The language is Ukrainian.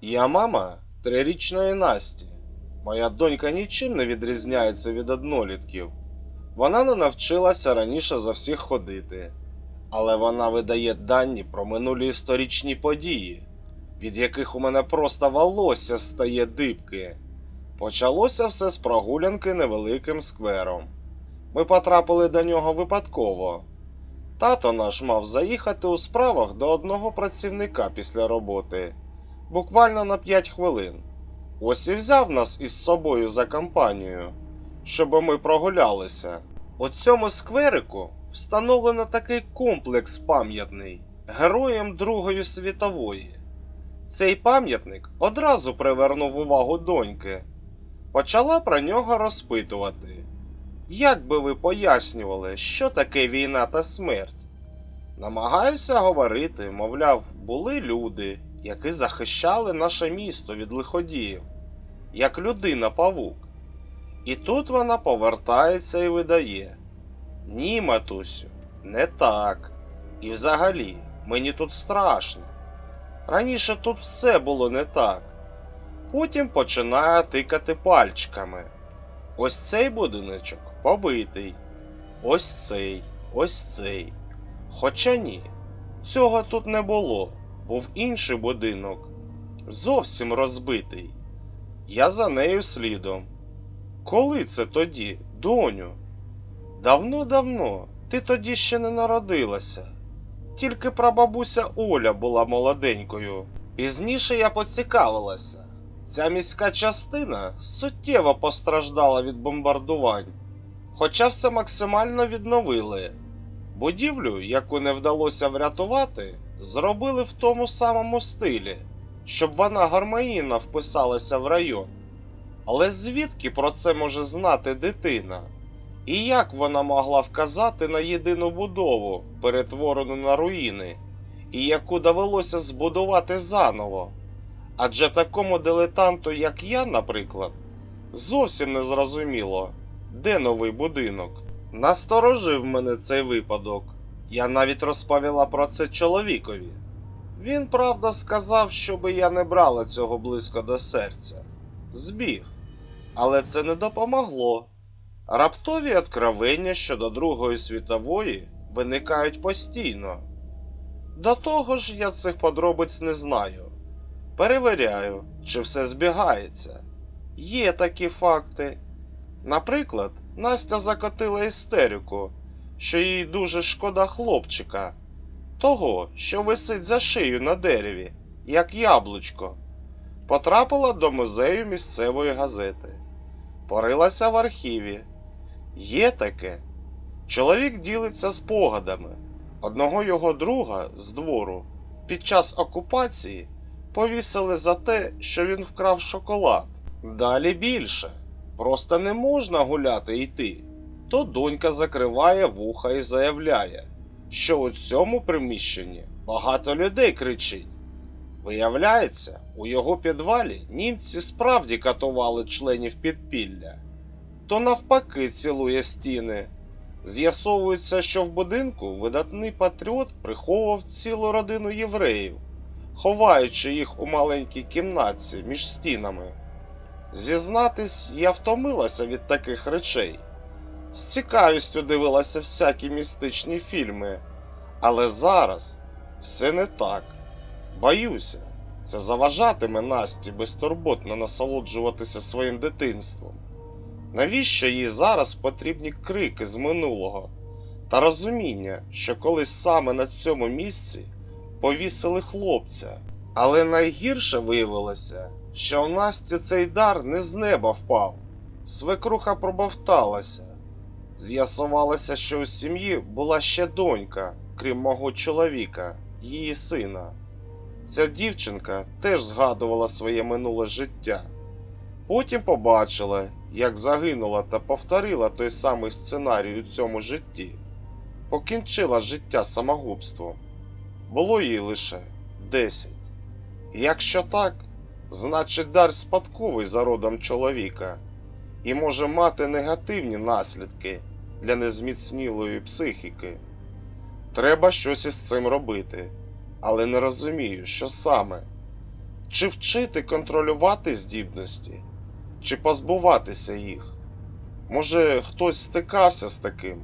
Я мама трирічної Насті. Моя донька нічим не відрізняється від однолітків. Вона не навчилася раніше за всіх ходити, але вона видає дані про минулі історичні події, від яких у мене просто волосся стає дибки. Почалося все з прогулянки невеликим сквером. Ми потрапили до нього випадково. Тато наш мав заїхати у справах до одного працівника після роботи, буквально на 5 хвилин. Ось і взяв нас із собою за компанію, щоб ми прогулялися. У цьому скверику встановлено такий комплекс пам'ятний героям Другої світової. Цей пам'ятник одразу привернув увагу доньки. Почала про нього розпитувати. Як би ви пояснювали, що таке війна та смерть? Намагаюся говорити, мовляв, були люди, які захищали наше місто від лиходіїв, як людина павук. І тут вона повертається і видає: Ні, матусю, не так. І взагалі, мені тут страшно. Раніше тут все було не так. Потім починає тикати пальчиками. Ось цей будиночок побитий. Ось цей, ось цей. Хоча ні, цього тут не було. Був інший будинок, зовсім розбитий. Я за нею слідом. Коли це тоді, доню? Давно-давно, ти тоді ще не народилася. Тільки прабабуся Оля була молоденькою. Пізніше я поцікавилася. Ця міська частина суттєво постраждала від бомбардувань, хоча все максимально відновили. Будівлю, яку не вдалося врятувати, зробили в тому самому стилі, щоб вона гармонійно вписалася в район. Але звідки про це може знати дитина? І як вона могла вказати на єдину будову, перетворену на руїни, і яку довелося збудувати заново? Адже такому дилетанту, як я, наприклад, зовсім не зрозуміло, де новий будинок. Насторожив мене цей випадок. Я навіть розповіла про це чоловікові. Він, правда, сказав, щоби я не брала цього близько до серця. Збіг. Але це не допомогло. Раптові откровення щодо Другої світової виникають постійно. До того ж, я цих подробиць не знаю. Перевіряю, чи все збігається. Є такі факти. Наприклад, Настя закотила істерику, що їй дуже шкода хлопчика, того, що висить за шию на дереві, як яблучко. Потрапила до музею місцевої газети. Порилася в архіві. Є таке. Чоловік ділиться спогадами. Одного його друга з двору під час окупації повісили за те, що він вкрав шоколад. Далі більше. Просто не можна гуляти йти. То донька закриває вуха і заявляє, що у цьому приміщенні багато людей кричить. Виявляється, у його підвалі німці справді катували членів підпілля, то навпаки цілує стіни. З'ясовується, що в будинку видатний патріот приховував цілу родину євреїв, ховаючи їх у маленькій кімнатці між стінами. Зізнатись, я втомилася від таких речей. З цікавістю дивилася всякі містичні фільми, але зараз все не так. Боюся, це заважатиме Насті безтурботно насолоджуватися своїм дитинством. Навіщо їй зараз потрібні крики з минулого та розуміння, що колись саме на цьому місці повісили хлопця? Але найгірше виявилося, що у Насті цей дар не з неба впав. Свекруха пробовталася. З'ясувалося, що у сім'ї була ще донька, крім мого чоловіка, її сина. Ця дівчинка теж згадувала своє минуле життя. Потім побачила, як загинула та повторила той самий сценарій у цьому житті. Покінчила життя самогубством. Було їй лише 10. Якщо так, значить дар спадковий за родом чоловіка і може мати негативні наслідки для незміцнілої психіки. Треба щось із цим робити, але не розумію, що саме. Чи вчити контролювати здібності, чи позбуватися їх? Може, хтось стикався з таким?